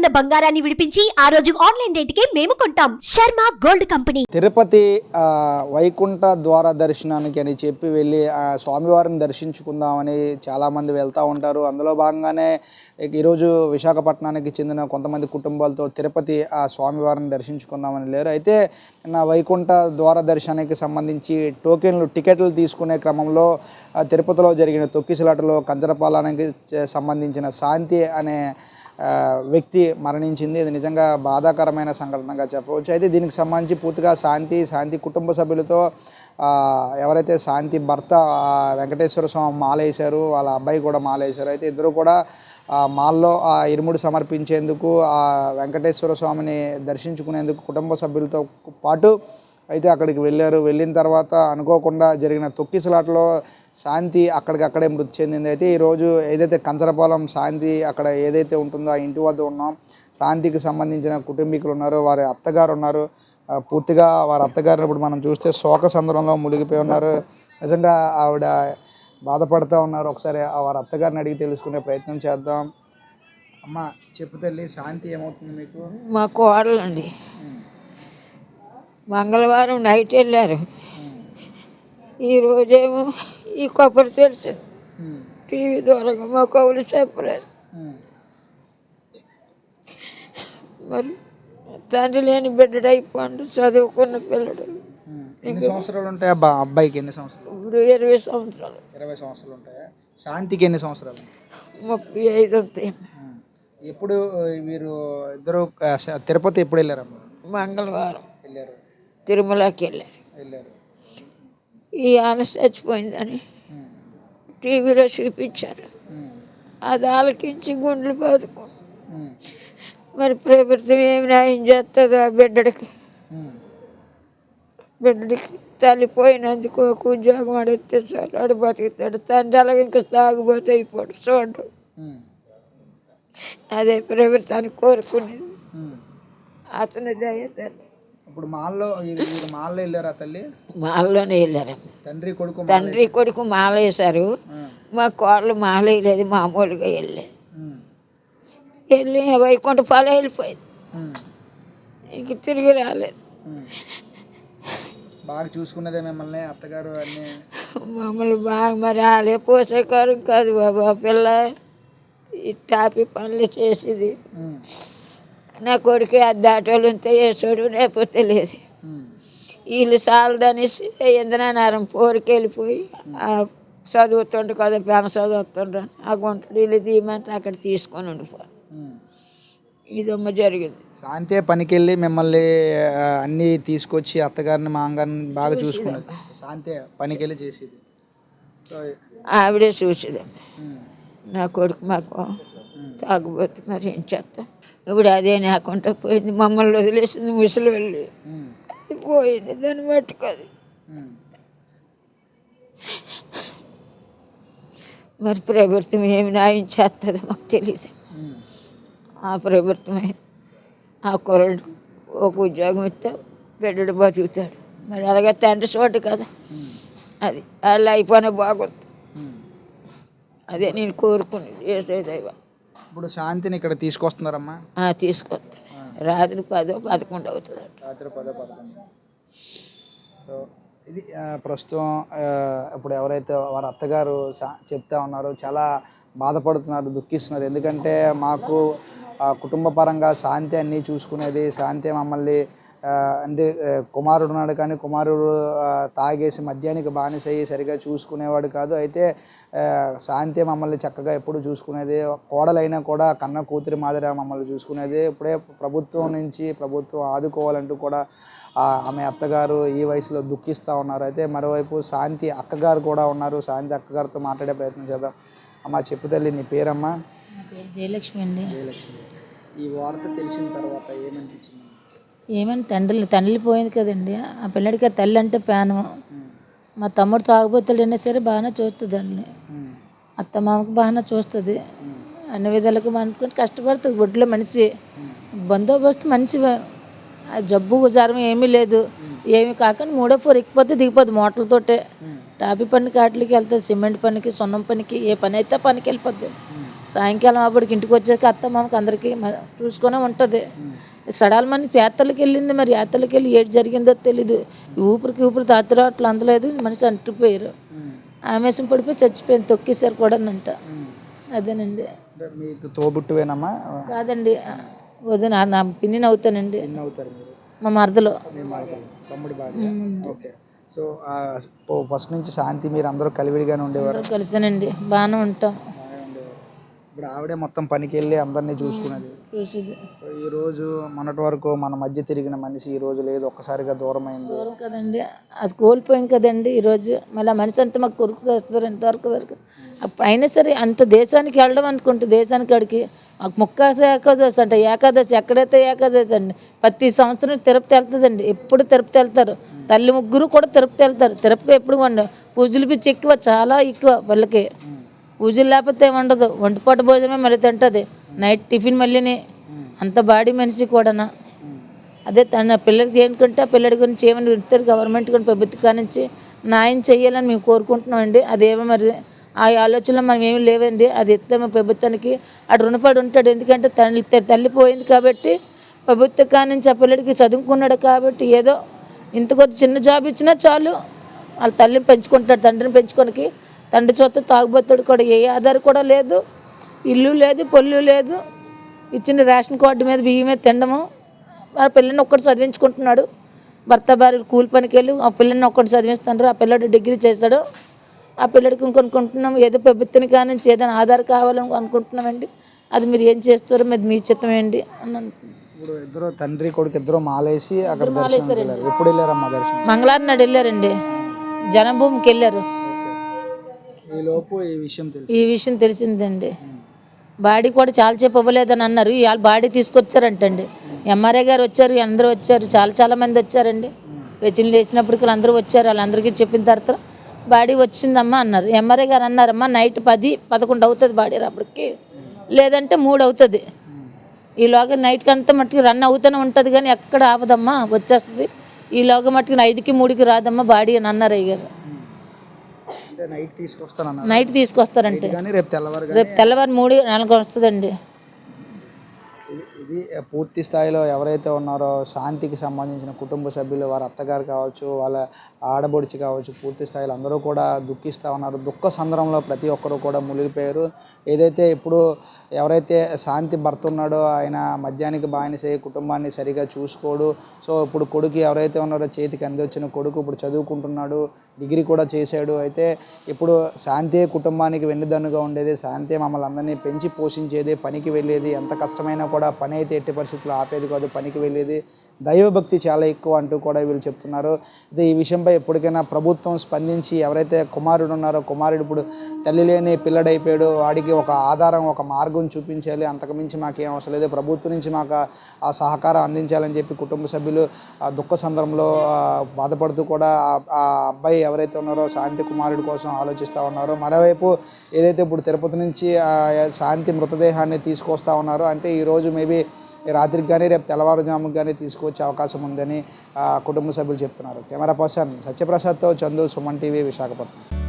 ఉన్న బంగారాన్ని విడిపించి ఆ రోజు ఆన్లైన్ రేటుకే మేము కొంటాం. Sharma gold company. Tirupati Vaikuntha ద్వార దర్శనానికి అని చెప్పి వెళ్ళి ఆ, స్వామివారిని దర్శించుకుందామని చాలామంది వెళ్తూ ఉంటారు. అందులో భాగంగానే ఈరోజు విశాఖపట్నానికి చెందిన కొంతమంది కుటుంబాలతో తిరుపతి ఆ స్వామివారిని దర్శించుకుందామని లేరు. అయితే నా వైకుంఠ ద్వార దర్శనానికి సంబంధించి టోకెన్లు టికెట్లు తీసుకునే క్రమంలో తిరుపతిలో జరిగిన తొక్కిసలాటలో కంచరపాలనకి సంబంధించిన శాంతి అనే వ్యక్తి మరణించింది. ఇది నిజంగా బాధాకరమైన సంఘటనగా చెప్పవచ్చు. అయితే దీనికి సంబంధించి పూర్తిగా శాంతి శాంతి కుటుంబ సభ్యులతో ఎవరైతే శాంతి భర్త వెంకటేశ్వర స్వామి మాలేశారు వాళ్ళ అబ్బాయి కూడా మాలేశారు. అయితే ఇద్దరు కూడా ఆ మాల్లో ఆ ఇరుముడు సమర్పించేందుకు ఆ వెంకటేశ్వర స్వామిని దర్శించుకునేందుకు కుటుంబ సభ్యులతో పాటు అయితే అక్కడికి వెళ్ళారు. వెళ్ళిన తర్వాత అనుకోకుండా జరిగిన తొక్కిసలాటలో శాంతి అక్కడికక్కడే మృతి చెందింది. అయితే ఈరోజు ఏదైతే కంచరపాలెం శాంతి అక్కడ ఏదైతే ఉంటుందో ఆ ఇంటి వద్ద ఉన్నాం. శాంతికి సంబంధించిన కుటుంబీకులు ఉన్నారు. వారి అత్తగారు ఉన్నారు. పూర్తిగా వారి అత్తగారిని ఇప్పుడు మనం చూస్తే శోక సందర్భంలో మునిగిపోయి ఉన్నారు. నిజంగా ఆవిడ బాధపడుతూ ఉన్నారు. ఒకసారి వారి అత్తగారిని అడిగి తెలుసుకునే ప్రయత్నం చేద్దాం. అమ్మ చెప్పు తల్లి శాంతి ఏమవుతుంది మీకు? మా కోడలండి. మంగళవారం నైట్ వెళ్ళారు. ఈరోజేమో ఈ కొబ్బరి తెలుసు. టీవీ ద్వారా మా కవులు చెప్పలేదు. మరి తండ్రి లేని బిడ్డడు అయిపోండు చదువుకున్న పిల్లడు. ఎన్ని సంవత్సరాలు ఉంటాయి అబ్బా అబ్బాయికి ఎన్ని సంవత్సరాలు? ఇప్పుడు ఇరవై సంవత్సరాలు. ఇరవై సంవత్సరాలు ఉంటాయా? శాంతికి ఎన్ని సంవత్సరాలు? ముప్పై ఐదు ఉంటాయి. ఎప్పుడు వీరు ఇద్దరు తిరుపతి ఎప్పుడు వెళ్ళారమ్మా? మంగళవారం. వెళ్ళారు. తిరుమలకి వెళ్ళారు ఈ ఆన చచ్చిపోయిందని. టీవీలో చూపించారు. అది ఆలకించి గుండెలు బాదుకుని ఉమ్. మరి ప్రభుత్వం ఏమి న్యాయం చేస్తుందో ఆ బిడ్డడికి. బిడ్డడికి తల్లి పోయినందుకు ఒక ఉద్యోగం అడిగితే చాలు ఆడు బతుకుతాడు తండ్రి అలాగే ఇంకా తాగుబోతే అయిపోడు చూడు. అదే ప్రభుత్వాన్ని కోరుకునేది. అతని దయ తల్లి ఇప్పుడు మాల్లో మాల్లో వెళ్ళారా తల్లి మాలలోనే వెళ్ళారమ్మ తండ్రి కొడుకు తండ్రి కొడుకు మాల వేశారు. మా కోళ్ళు మాల వేయలేదు మామూలుగా వెళ్ళాను. వెళ్ళి వైకుంఠ పాలు వెళ్ళిపోయింది. ఇంక తిరిగి రాలేదు. బాగా చూసుకున్నదే మిమ్మల్ని అత్తగారు అన్నీ మమ్మల్ని బాగా మరి వాళ్ళే పోషకారం కాదు బాబు పిల్ల ఈ టాపీ పనులు చేసేది. నా కొడుకు అది దాటోళ్ళు ఉంటే వేసాడు లేకపోతే లేదు. వీళ్ళు చాలదనేసి ఇంద్రనారం పోరుకి వెళ్ళిపోయి చదువుతుండ్రు కదా పెన చదువుతుండ్రు ఆ గుంటలు వీళ్ళు తీయమంటే అక్కడ తీసుకొని ఉండిపో. ఉమ్. ఇదమ్మ జరిగింది. శాంతే పనికి వెళ్ళి మిమ్మల్ని అన్నీ తీసుకొచ్చి అత్తగారిని మాంగారిని బాగా చూసుకున్నది శాంతే పనికి వెళ్ళి చేసేది? ఆవిడే చూసేదమ్మ. నా కొడుకు మాకు తాగుబోతు మరి ఏం చేస్తా ఇప్పుడు అదే నాకుంటా పోయింది. మమ్మల్ని వదిలేసింది ముసలి వెళ్ళి అది పోయింది. దాన్ని పట్టుకోదు. మరి ప్రభుత్వం ఏమి న్యాయం చేస్తుందో మాకు తెలియదు ఆ ప్రభుత్వమే. ఆ కుర్రడు ఒక ఉద్యోగం ఇస్తే బిడ్డడు బతుకుతాడు. మరి అలాగే తండ్రి చోటు కదా. అది. అలా అయిపోయినా బాగుంది. అదే నేను కోరుకునేది. వేసేదైవా ఇప్పుడు శాంతిని ఇక్కడ తీసుకొస్తున్నారమ్మా? తీసుకొస్తాడు రాత్రి పదో పదకొండు అవుతుంది రాత్రి పదో పదకొండు. సో ఇది ప్రస్తుతం ఇప్పుడు ఎవరైతే వారి అత్తగారు చెప్తా ఉన్నారో చాలా బాధపడుతున్నారు దుఃఖిస్తున్నారు. ఎందుకంటే మాకు కుటుంబ పరంగా శాంతి అన్నీ చూసుకునేది శాంతి మమ్మల్ని అంటే కుమారుడు ఉన్నాడు కానీ కుమారుడు తాగేసి మద్యానికి బానిస అయ్యి సరిగా చూసుకునేవాడు కాదు. అయితే శాంతి మమ్మల్ని చక్కగా ఎప్పుడు చూసుకునేది కోడలైనా కూడా కన్న కూతురి మాదిరిగా మమ్మల్ని చూసుకునేది. ఇప్పుడే ప్రభుత్వం నుంచి ప్రభుత్వం ఆదుకోవాలంటూ కూడా ఆమె అత్తగారు ఈ వయసులో దుఃఖిస్తూ ఉన్నారు. అయితే మరోవైపు శాంతి అక్కగారు కూడా ఉన్నారు. శాంతి అక్కగారితో మాట్లాడే ప్రయత్నం చేద్దాం. అమ్మ చెప్పు తల్లి నీ పేరమ్మా? నా పేరు జయలక్ష్మి అండి. జయలక్ష్మి. ఈ వార్త తెలిసిన తర్వాత ఏమనిపించింది? ఏమని తండ్రి తండ్రి పోయింది కదండి. ఆ పిల్లడికి ఆ తల్లి అంటే ప్రాణం. మా తమ్ముడు తాగుబోతులు అయినా సరే బాగానే చూస్తుందండి అత్త మామకు బాగానే చూస్తుంది. అన్ని విధాలుగా అనుకుని కష్టపడుతుంది గుడ్లో మనిషి. బందోబస్తు మంచి ఆ జబ్బు జ్వరం ఏమీ లేదు. ఏమి కాకుండా మూడో ఫోర్ ఎక్కిపోతే దిగిపోద్ది మోటార్లతోటే టాపీ పనికి వాటికి వెళ్తుంది సిమెంట్ పనికి సున్నం పనికి ఏ పని అయితే పనికి వెళ్ళిపోద్ది. సాయంకాలం అప్పటికి ఇంటికి వచ్చాక అత్త మామకి అందరికీ చూసుకునే ఉంటుంది. సడాల మంది యాత్రలకు వెళ్ళింది మరి యాత్రలకు వెళ్ళి ఏడు జరిగిందో తెలీదు. ఊపిరికి ఊపిరి తాతరు అట్లా అందలేదు మనిషి అంటుపోయారు ఆమెసం పడిపోయి చచ్చిపోయింది తొక్కేశారు కూడా అంట అదేనండి మీకు తోబుట్టువేనమ్మా? కాదండి. వదిన నా పిన్నిని అవుతానండి. మా మరదలు. తమ్ముడి ఓకే. సో ఫస్ట్ నుంచి శాంతి మీరు అందరూ కలివిడిగానే ఉండేవారు. కలిసానండి. బాగానే ఉంటాం. ఇప్పుడు ఆవిడే మొత్తం పనికి వెళ్ళి అందరినీ చూసుకునేది. చూసేది. ఈ రోజు మొన్నటి వరకు మన మధ్య తిరిగిన మనిషి ఈ రోజు లేదు ఒక్కసారిగా దూరం అయింది దూరం కదండి. అది కోల్పోయాం కదండి ఈరోజు మళ్ళీ ఆ మనిషి అంతా మాకు కొరుకు వస్తారు ఎంతవరకు వరకు. అప్పుడు అయినా సరే అంత దేశానికి వెళ్ళడం అనుకుంటే దేశానికి అడిగి మాకు ముక్కాస ఏకాదశి అంట ఏకాదశి ఎక్కడైతే ఏకాదశి అండి ప్రతి సంవత్సరం తిరుపతి వెళ్తుందండి. ఎప్పుడు తిరుపతి వెళ్తారు. తల్లి ముగ్గురు కూడా తిరుపతి వెళ్తారు. తిరుపతి ఎప్పుడు వండు పూజలు పిచ్చి ఎక్కువ చాలా ఎక్కువ వాళ్ళకి. పూజలు లేకపోతే ఏమి ఉండదు ఒంటిపూట భోజనమే మళ్ళీ తింటుంది. నైట్ టిఫిన్ మళ్ళీని. అంత బాడీ మనిషి కూడానా. అదే తన పిల్లలకి ఏంటంటే ఆ పిల్లడి గురించి ఏమైనా ఇస్తారు గవర్నమెంట్ కానీ ప్రభుత్వం కానించి న్యాయం చేయాలని మేము కోరుకుంటున్నామండి. అదేమో మరి ఆ ఆలోచనలో మనం ఏమి లేవండి. అది ఇస్తాము ప్రభుత్వానికి అటు రుణపడి ఉంటాడు. ఎందుకంటే తల్లి తల్లి పోయింది కాబట్టి ప్రభుత్వం కానించి ఆ పిల్లడికి చదువుకున్నాడు కాబట్టి ఏదో ఇంత కొద్ది చిన్న జాబ్ ఇచ్చినా చాలు. వాళ్ళ తల్లిని పెంచుకుంటాడు తండ్రిని పెంచుకోనికి. తండ్రి చొత్త తాగుబోతాడు కూడా ఏ ఆధారం కూడా లేదు ఇల్లు లేదు పొల్లు లేదు. ఇచ్చిన రేషన్ కార్డు మీద బియ్యం మీద తినడము. ఆ పిల్లని ఒక్కటి చదివించుకుంటున్నాడు. భర్త భార్య కూలి పనికి వెళ్ళి ఆ పిల్లని ఒక్కటి చదివిస్తున్నారు ఆ పిల్లడు డిగ్రీ చేశాడు. ఆ పిల్లడికి ఇంకొనుకుంటున్నాం. ఏదో ప్రభుత్వం కానీ ఏదైనా ఆధార్ కావాలని అనుకుంటున్నామండి. అది మీరు ఏం చేస్తారో మీద మీ చిత్తం ఏంటి అని ఇప్పుడు ఇద్దరు తండ్రి కొడుకు ఇద్దరు మాలేసి అక్కడ దర్శనం ఎప్పుడు వెళ్ళారమ్మా దర్శనం? మంగళవారం నాడు వెళ్ళారండి. జనభూమికి వెళ్ళారు. ఈ విషయం తెలిసిందండి. బాడీ కూడా చాలా చెప్పు ఇవ్వలేదని అన్నారు. ఇవాళ బాడీ తీసుకొచ్చారంటండి. ఎంఆర్ఏ గారు వచ్చారు అందరూ వచ్చారు. చాలా చాలా మంది వచ్చారండి. వెచ్చిన్లు వేసినప్పటికి అందరూ వచ్చారు. వాళ్ళందరికీ చెప్పిన తర్వాత బాడీ వచ్చిందమ్మా అన్నారు. ఎంఆర్ఏ గారు అన్నారమ్మా నైట్ పది పదకొండు అవుతుంది బాడీ అప్పటికి లేదంటే మూడు అవుతుంది. ఈలోగా నైట్కి అంతా మట్టుకు రన్ అవుతూనే ఉంటుంది కానీ ఎక్కడ ఆవదమ్మా వచ్చేస్తుంది. ఈలోగా మట్టుకు ఐదుకి మూడుకి రాదమ్మా బాడీ అని అన్నారు అయ్యారు నైట్ తీసుకొస్తానన్నారు. నైట్ తీసుకొస్తారంటే. రేపు తెల్లవారు రేపు తెల్లవారు మూడు నాలుగు వస్తుందండి. ఇది పూర్తి స్థాయిలో ఎవరైతే ఉన్నారో శాంతికి సంబంధించిన కుటుంబ సభ్యులు వారి అత్తగారు కావచ్చు వాళ్ళ ఆడబొడిచి కావచ్చు పూర్తి స్థాయిలో అందరూ కూడా దుఃఖిస్తూ ఉన్నారు. దుఃఖ సందర్భంలో ప్రతి ఒక్కరూ కూడా మునిగిపోయారు. ఏదైతే ఇప్పుడు ఎవరైతే శాంతి భర్త ఉన్నాడో ఆయన మద్యానికి బానిసై కుటుంబాన్ని సరిగా చూసుకోడు. సో ఇప్పుడు కొడుకు ఎవరైతే ఉన్నారో చేతికి అందివచ్చిన కొడుకు ఇప్పుడు చదువుకుంటున్నాడు డిగ్రీ కూడా చేశాడు. అయితే ఇప్పుడు శాంతే కుటుంబానికి వెన్నుదన్నుగా ఉండేది శాంతే మమ్మల్ని అందరినీ పెంచి పోషించేది పనికి వెళ్ళేది ఎంత కష్టమైనా కూడా పని అయితే ఎట్టి పరిస్థితుల్లో ఆపేది కాదు పనికి వెళ్ళేది. దైవభక్తి చాలా ఎక్కువ అంటూ కూడా వీళ్ళు చెప్తున్నారు. అయితే ఈ విషయంపై ఎప్పటికైనా ప్రభుత్వం స్పందించి ఎవరైతే కుమారుడు ఉన్నారో కుమారుడు ఇప్పుడు తల్లి లేని పిల్లడైపోయాడు వాడికి ఒక ఆధారం ఒక మార్గం చూపించాలి. అంతకుమించి మాకేం అవసరం లేదు. ప్రభుత్వం నుంచి మాకు ఆ- సహకారం అందించాలని చెప్పి కుటుంబ సభ్యులు ఆ దుఃఖ సందర్భంలో బాధపడుతూ కూడా ఆ- అబ్బాయి ఎవరైతే ఉన్నారో శాంతి కుమారుడి కోసం ఆలోచిస్తూ ఉన్నారో మరోవైపు ఏదైతే ఇప్పుడు తిరుపతి నుంచి శాంతి మృతదేహాన్ని తీసుకొస్తా ఉన్నారో అంటే ఈరోజు మేబీ రాత్రికి కానీ రేపు తెల్లవారుజాముకి కానీ తీసుకొచ్చే అవకాశం ఉందని కుటుంబ సభ్యులు చెప్తున్నారు. కెమెరా పర్సన్ సత్యప్రసాద్తో చందు సుమన్ టీవీ విశాఖపట్నం.